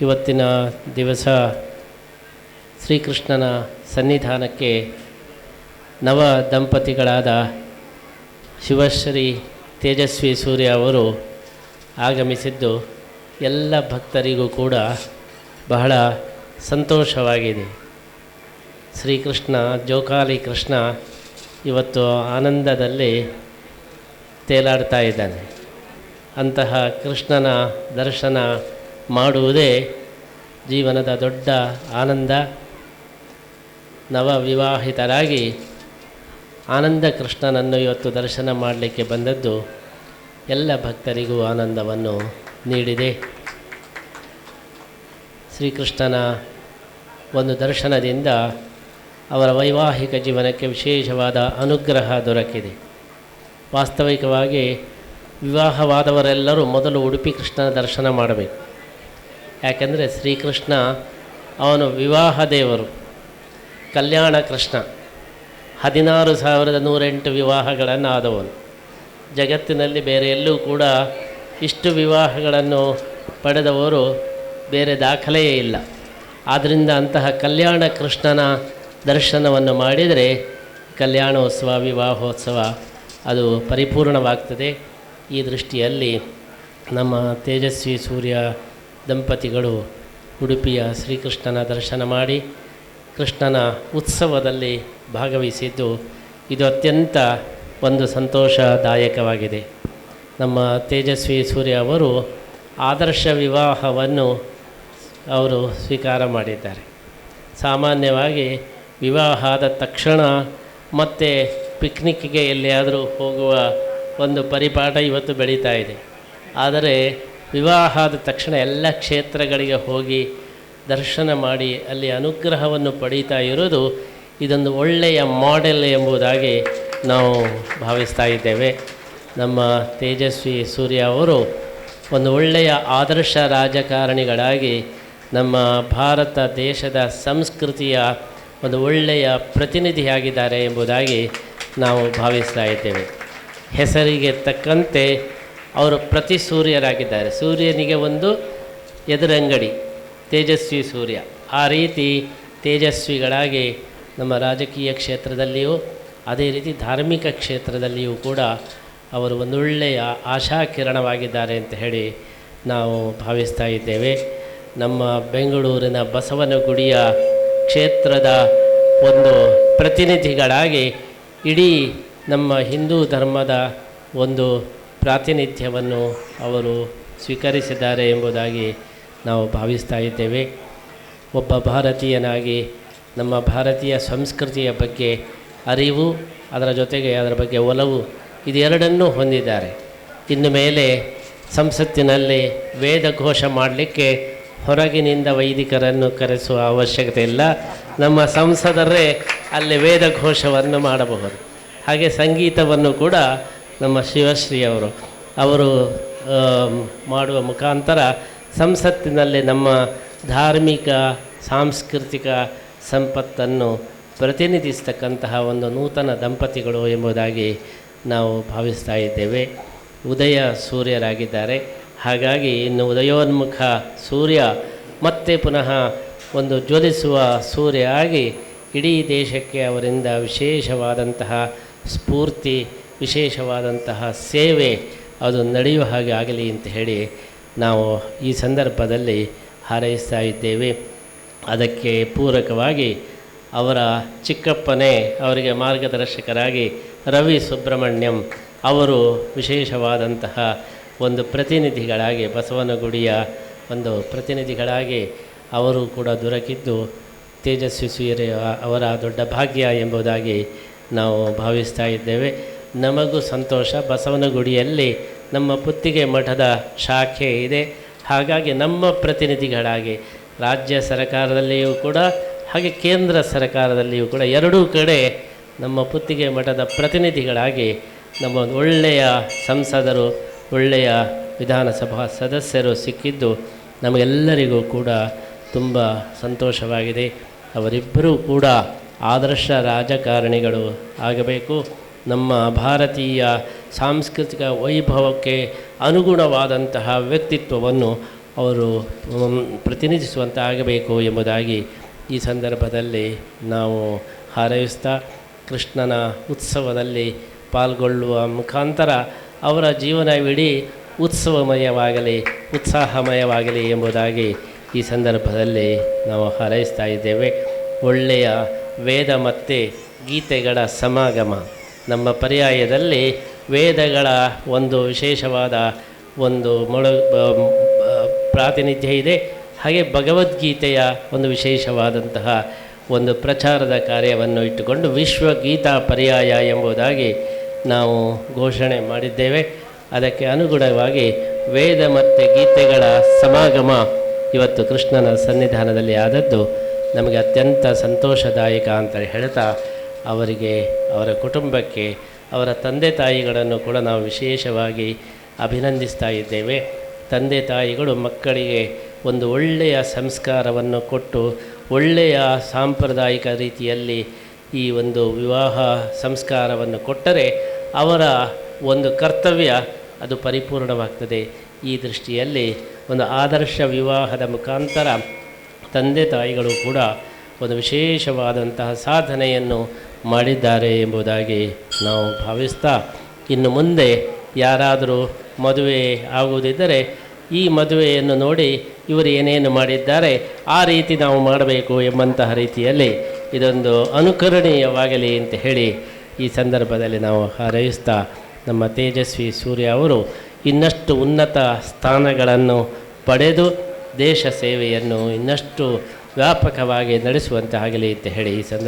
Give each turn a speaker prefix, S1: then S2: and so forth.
S1: ಇವತ್ತಿನ ದಿವಸ ಶ್ರೀಕೃಷ್ಣನ ಸನ್ನಿಧಾನಕ್ಕೆ ನವ ದಂಪತಿಗಳಾದ ಶಿವಶ್ರೀ ತೇಜಸ್ವಿ ಸೂರ್ಯ ಅವರು ಆಗಮಿಸಿದ್ದು ಎಲ್ಲ ಭಕ್ತರಿಗೂ ಕೂಡ ಬಹಳ ಸಂತೋಷವಾಗಿದೆ. ಶ್ರೀಕೃಷ್ಣ, ಜೋಕಾಲಿ ಕೃಷ್ಣ ಇವತ್ತು ಆನಂದದಲ್ಲಿ ತೇಲಾಡ್ತಾ ಇದ್ದಾನೆ. ಅಂತಹ ಕೃಷ್ಣನ ದರ್ಶನ ಮಾಡುವುದೇ ಜೀವನದ ದೊಡ್ಡ ಆನಂದ. ನವ ವಿವಾಹಿತರಾಗಿ ಆನಂದ ಕೃಷ್ಣನನ್ನು ಇವತ್ತು ದರ್ಶನ ಮಾಡಲಿಕ್ಕೆ ಬಂದದ್ದು ಎಲ್ಲ ಭಕ್ತರಿಗೂ ಆನಂದವನ್ನು ನೀಡಿದೆ. ಶ್ರೀಕೃಷ್ಣನ ಒಂದು ದರ್ಶನದಿಂದ ಅವರ ವೈವಾಹಿಕ ಜೀವನಕ್ಕೆ ವಿಶೇಷವಾದ ಅನುಗ್ರಹ ದೊರಕಿದೆ. ವಾಸ್ತವಿಕವಾಗಿ ವಿವಾಹವಾದವರೆಲ್ಲರೂ ಮೊದಲು ಉಡುಪಿ ಕೃಷ್ಣನ ದರ್ಶನ ಮಾಡಬೇಕು. ಯಾಕೆಂದರೆ ಶ್ರೀಕೃಷ್ಣ ಅವನು ವಿವಾಹ ದೇವರು, ಕಲ್ಯಾಣ ಕೃಷ್ಣ. ಹದಿನಾರು ಸಾವಿರದ ನೂರೆಂಟು ವಿವಾಹಗಳನ್ನು ಆದವನು ಜಗತ್ತಿನಲ್ಲಿ ಬೇರೆ ಎಲ್ಲೂ ಕೂಡ ಇಷ್ಟು ವಿವಾಹಗಳನ್ನು ಪಡೆದವರು ಬೇರೆ ದಾಖಲೆಯೇ ಇಲ್ಲ. ಆದ್ದರಿಂದ ಅಂತಹ ಕಲ್ಯಾಣ ಕೃಷ್ಣನ ದರ್ಶನವನ್ನು ಮಾಡಿದರೆ ಕಲ್ಯಾಣೋತ್ಸವ, ವಿವಾಹೋತ್ಸವ ಅದು ಪರಿಪೂರ್ಣವಾಗ್ತದೆ. ಈ ದೃಷ್ಟಿಯಲ್ಲಿ ನಮ್ಮ ತೇಜಸ್ವಿ ಸೂರ್ಯ ದಂಪತಿಗಳು ಉಡುಪಿಯ ಶ್ರೀಕೃಷ್ಣನ ದರ್ಶನ ಮಾಡಿ ಕೃಷ್ಣನ ಉತ್ಸವದಲ್ಲಿ ಭಾಗವಹಿಸಿದ್ದು ಇದು ಅತ್ಯಂತ ಒಂದು ಸಂತೋಷದಾಯಕವಾಗಿದೆ. ನಮ್ಮ ತೇಜಸ್ವಿ ಸೂರ್ಯ ಅವರು ಆದರ್ಶ ವಿವಾಹವನ್ನು ಅವರು ಸ್ವೀಕಾರ ಮಾಡಿದ್ದಾರೆ. ಸಾಮಾನ್ಯವಾಗಿ ವಿವಾಹ ಆದ ತಕ್ಷಣ ಮತ್ತೆ ಪಿಕ್ನಿಕ್ಗೆ ಎಲ್ಲಿಯಾದರೂ ಹೋಗುವ ಒಂದು ಪರಿಪಾಠ ಇವತ್ತು ಬೆಳೀತಾ ಇದೆ. ಆದರೆ ವಿವಾಹ ಆದ ತಕ್ಷಣ ಎಲ್ಲ ಕ್ಷೇತ್ರಗಳಿಗೆ ಹೋಗಿ ದರ್ಶನ ಮಾಡಿ ಅಲ್ಲಿ ಅನುಗ್ರಹವನ್ನು ಪಡೀತಾ ಇರೋದು ಇದೊಂದು ಒಳ್ಳೆಯ ಮಾಡೆಲ್ ಎಂಬುದಾಗಿ ನಾವು ಭಾವಿಸ್ತಾ ಇದ್ದೇವೆ. ನಮ್ಮ ತೇಜಸ್ವಿ ಸೂರ್ಯ ಅವರು ಒಂದು ಒಳ್ಳೆಯ ಆದರ್ಶ ರಾಜಕಾರಣಿಗಳಾಗಿ ನಮ್ಮ ಭಾರತ ದೇಶದ ಸಂಸ್ಕೃತಿಯ ಒಂದು ಒಳ್ಳೆಯ ಪ್ರತಿನಿಧಿಯಾಗಿದ್ದಾರೆ ಎಂಬುದಾಗಿ ನಾವು ಭಾವಿಸ್ತಾ ಇದ್ದೇವೆ. ಹೆಸರಿಗೆ ತಕ್ಕಂತೆ ಅವರು ಪ್ರತಿ ಸೂರ್ಯರಾಗಿದ್ದಾರೆ. ಸೂರ್ಯನಿಗೆ ಒಂದು ಎದುರಂಗಡಿ, ತೇಜಸ್ವಿ ಸೂರ್ಯ. ಆ ರೀತಿ ತೇಜಸ್ವಿಗಳಾಗಿ ನಮ್ಮ ರಾಜಕೀಯ ಕ್ಷೇತ್ರದಲ್ಲಿಯೂ, ಅದೇ ರೀತಿ ಧಾರ್ಮಿಕ ಕ್ಷೇತ್ರದಲ್ಲಿಯೂ ಕೂಡ ಅವರು ಒಂದೊಳ್ಳೆಯ ಆಶಾಕಿರಣವಾಗಿದ್ದಾರೆ ಅಂತ ಹೇಳಿ ನಾವು ಭಾವಿಸ್ತಾ ಇದ್ದೇವೆ. ನಮ್ಮ ಬೆಂಗಳೂರಿನ ಬಸವನಗುಡಿಯ ಕ್ಷೇತ್ರದ ಒಂದು ಪ್ರತಿನಿಧಿಗಳಾಗಿ ಇಡೀ ನಮ್ಮ ಹಿಂದೂ ಧರ್ಮದ ಒಂದು ಪ್ರಾತಿನಿಧ್ಯವನ್ನು ಅವರು ಸ್ವೀಕರಿಸಿದ್ದಾರೆ ಎಂಬುದಾಗಿ ನಾವು ಭಾವಿಸ್ತಾ ಇದ್ದೇವೆ. ಒಬ್ಬ ಭಾರತೀಯನಾಗಿ ನಮ್ಮ ಭಾರತೀಯ ಸಂಸ್ಕೃತಿಯ ಬಗ್ಗೆ ಅರಿವು, ಅದರ ಜೊತೆಗೆ ಅದರ ಬಗ್ಗೆ ಒಲವು ಇದೆರಡನ್ನೂ ಹೊಂದಿದ್ದಾರೆ. ಇನ್ನು ಮೇಲೆ ಸಂಸತ್ತಿನಲ್ಲಿ ವೇದ ಘೋಷ ಮಾಡಲಿಕ್ಕೆ ಹೊರಗಿನಿಂದ ವೈದಿಕರನ್ನು ಕರೆಸುವ ಅವಶ್ಯಕತೆ ಇಲ್ಲ. ನಮ್ಮ ಸಂಸದರೇ ಅಲ್ಲಿ ವೇದ ಘೋಷವನ್ನು ಮಾಡಬಹುದು. ಹಾಗೆ ಸಂಗೀತವನ್ನು ಕೂಡ ನಮ್ಮ ಶಿವಶ್ರೀ ಅವರು. ಅವರು ಮಾಡುವ ಮುಖಾಂತರ ಸಂಸತ್ತಿನಲ್ಲಿ ನಮ್ಮ ಧಾರ್ಮಿಕ, ಸಾಂಸ್ಕೃತಿಕ ಸಂಪತ್ತನ್ನು ಪ್ರತಿನಿಧಿಸ್ತಕ್ಕಂತಹ ಒಂದು ನೂತನ ದಂಪತಿಗಳು ಎಂಬುದಾಗಿ ನಾವು ಭಾವಿಸ್ತಾ ಇದ್ದೇವೆ. ಉದಯ ಸೂರ್ಯರಾಗಿದ್ದಾರೆ. ಹಾಗಾಗಿ ಇನ್ನು ಉದಯೋನ್ಮುಖ ಸೂರ್ಯ ಮತ್ತೆ ಪುನಃ ಒಂದು ಜ್ವಲಿಸುವ ಸೂರ್ಯ ಆಗಿ ಇಡೀ ದೇಶಕ್ಕೆ ಅವರಿಂದ ವಿಶೇಷವಾದಂತಹ ಸ್ಫೂರ್ತಿ ವಿಶೇಷವಾದಂತಹ ಸೇವೆ ಅದು ನಡೆಯುವ ಹಾಗೆ ಆಗಲಿ ಅಂತ ಹೇಳಿ ನಾವು ಈ ಸಂದರ್ಭದಲ್ಲಿ ಹಾರೈಸ್ತಾ ಇದ್ದೇವೆ. ಅದಕ್ಕೆ ಪೂರಕವಾಗಿ ಅವರ ಚಿಕ್ಕಪ್ಪನೇ ಅವರಿಗೆ ಮಾರ್ಗದರ್ಶಕರಾಗಿ ರವಿ ಸುಬ್ರಹ್ಮಣ್ಯಂ ಅವರು ವಿಶೇಷವಾದಂತಹ ಒಂದು ಪ್ರತಿನಿಧಿಗಳಾಗಿ ಬಸವನಗುಡಿಯ ಒಂದು ಪ್ರತಿನಿಧಿಗಳಾಗಿ ಅವರು ಕೂಡ ದೊರಕಿದ್ದು ತೇಜಸ್ವಿ ಸೂರ್ಯ ಅವರ ದೊಡ್ಡ ಭಾಗ್ಯ ಎಂಬುದಾಗಿ ನಾವು ಭಾವಿಸ್ತಾ ಇದ್ದೇವೆ. ನಮಗೂ ಸಂತೋಷ. ಬಸವನಗುಡಿಯಲ್ಲಿ ನಮ್ಮ ಪುತ್ತಿಗೆ ಮಠದ ಶಾಖೆ ಇದೆ. ಹಾಗಾಗಿ ನಮ್ಮ ಪ್ರತಿನಿಧಿಗಳಾಗಿ ರಾಜ್ಯ ಸರ್ಕಾರದಲ್ಲಿಯೂ ಕೂಡ, ಹಾಗೆ ಕೇಂದ್ರ ಸರ್ಕಾರದಲ್ಲಿಯೂ ಕೂಡ ಎರಡೂ ಕಡೆ ನಮ್ಮ ಪುತ್ತಿಗೆ ಮಠದ ಪ್ರತಿನಿಧಿಗಳಾಗಿ ನಮ್ಮ ಒಳ್ಳೆಯ ಸಂಸದರು, ಒಳ್ಳೆಯ ವಿಧಾನಸಭಾ ಸದಸ್ಯರು ಸಿಕ್ಕಿದ್ದು ನಮಗೆಲ್ಲರಿಗೂ ಕೂಡ ತುಂಬ ಸಂತೋಷವಾಗಿದೆ. ಅವರಿಬ್ಬರೂ ಕೂಡ ಆದರ್ಶ ರಾಜಕಾರಣಿಗಳು ಆಗಬೇಕು. ನಮ್ಮ ಭಾರತೀಯ ಸಾಂಸ್ಕೃತಿಕ ವೈಭವಕ್ಕೆ ಅನುಗುಣವಾದಂತಹ ವ್ಯಕ್ತಿತ್ವವನ್ನು ಅವರು ಪ್ರತಿನಿಧಿಸುವಂತಾಗಬೇಕು ಎಂಬುದಾಗಿ ಈ ಸಂದರ್ಭದಲ್ಲಿ ನಾವು ಹಾರೈಸ್ತಾ, ಕೃಷ್ಣನ ಉತ್ಸವದಲ್ಲಿ ಪಾಲ್ಗೊಳ್ಳುವ ಮುಖಾಂತರ ಅವರ ಜೀವನವಿಡೀ ಉತ್ಸವಮಯವಾಗಲಿ, ಉತ್ಸಾಹಮಯವಾಗಲಿ ಎಂಬುದಾಗಿ ಈ ಸಂದರ್ಭದಲ್ಲಿ ನಾವು ಹಾರೈಸ್ತಾ ಇದ್ದೇವೆ. ಒಳ್ಳೆಯ ವೇದ ಮತ್ತು ಗೀತೆಗಳ ಸಮಾಗಮ. ನಮ್ಮ ಪರ್ಯಾಯದಲ್ಲಿ ವೇದಗಳ ಒಂದು ವಿಶೇಷವಾದ ಒಂದು ಮೊಳ ಪ್ರಾತಿನಿಧ್ಯ ಇದೆ. ಹಾಗೆ ಭಗವದ್ಗೀತೆಯ ಒಂದು ವಿಶೇಷವಾದಂತಹ ಒಂದು ಪ್ರಚಾರದ ಕಾರ್ಯವನ್ನು ಇಟ್ಟುಕೊಂಡು ವಿಶ್ವಗೀತಾ ಪರ್ಯಾಯ ಎಂಬುದಾಗಿ ನಾವು ಘೋಷಣೆ ಮಾಡಿದ್ದೇವೆ. ಅದಕ್ಕೆ ಅನುಗುಣವಾಗಿ ವೇದ ಮತ್ತು ಗೀತೆಗಳ ಸಮಾಗಮ ಇವತ್ತು ಕೃಷ್ಣನ ಸನ್ನಿಧಾನದಲ್ಲಿ ಆದದ್ದು ನಮಗೆ ಅತ್ಯಂತ ಸಂತೋಷದಾಯಕ ಅಂತ ಹೇಳ್ತಾ ಅವರಿಗೆ, ಅವರ ಕುಟುಂಬಕ್ಕೆ, ಅವರ ತಂದೆ ತಾಯಿಗಳನ್ನು ಕೂಡ ನಾವು ವಿಶೇಷವಾಗಿ ಅಭಿನಂದಿಸ್ತಾ ಇದ್ದೇವೆ. ತಂದೆ ತಾಯಿಗಳು ಮಕ್ಕಳಿಗೆ ಒಂದು ಒಳ್ಳೆಯ ಸಂಸ್ಕಾರವನ್ನು ಕೊಟ್ಟು, ಒಳ್ಳೆಯ ಸಾಂಪ್ರದಾಯಿಕ ರೀತಿಯಲ್ಲಿ ಈ ಒಂದು ವಿವಾಹ ಸಂಸ್ಕಾರವನ್ನು ಕೊಟ್ಟರೆ ಅವರ ಒಂದು ಕರ್ತವ್ಯ ಅದು ಪರಿಪೂರ್ಣವಾಗ್ತದೆ. ಈ ದೃಷ್ಟಿಯಲ್ಲಿ ಒಂದು ಆದರ್ಶ ವಿವಾಹದ ಮುಖಾಂತರ ತಂದೆ ತಾಯಿಗಳು ಕೂಡ ಒಂದು ವಿಶೇಷವಾದಂತಹ ಸಾಧನೆಯನ್ನು ಮಾಡಿದ್ದಾರೆ ಎಂಬುದಾಗಿ ನಾವು ಭಾವಿಸ್ತಾ ಇನ್ನು ಮುಂದೆ ಯಾರಾದರೂ ಮದುವೆ ಆಗುವುದಿದ್ದರೆ ಈ ಮದುವೆಯನ್ನು ನೋಡಿ ಇವರು ಏನೇನು ಮಾಡಿದ್ದಾರೆ ಆ ರೀತಿ ನಾವು ಮಾಡಬೇಕು ಎಂಬಂತಹ ರೀತಿಯಲ್ಲಿ ಇದೊಂದು ಅನುಕರಣೀಯವಾಗಲಿ ಅಂತ ಹೇಳಿ ಈ ಸಂದರ್ಭದಲ್ಲಿ ನಾವು ಹಾರೈಸ್ತಾ ನಮ್ಮ ತೇಜಸ್ವಿ ಸೂರ್ಯ ಅವರು ಇನ್ನಷ್ಟು ಉನ್ನತ ಸ್ಥಾನಗಳನ್ನು ಪಡೆದು ದೇಶ ಸೇವೆಯನ್ನು ಇನ್ನಷ್ಟು ವ್ಯಾಪಕವಾಗಿ ನಡೆಸುವಂತಾಗಲಿ ಅಂತ ಹೇಳಿ ಈ ಸಂದರ್ಭ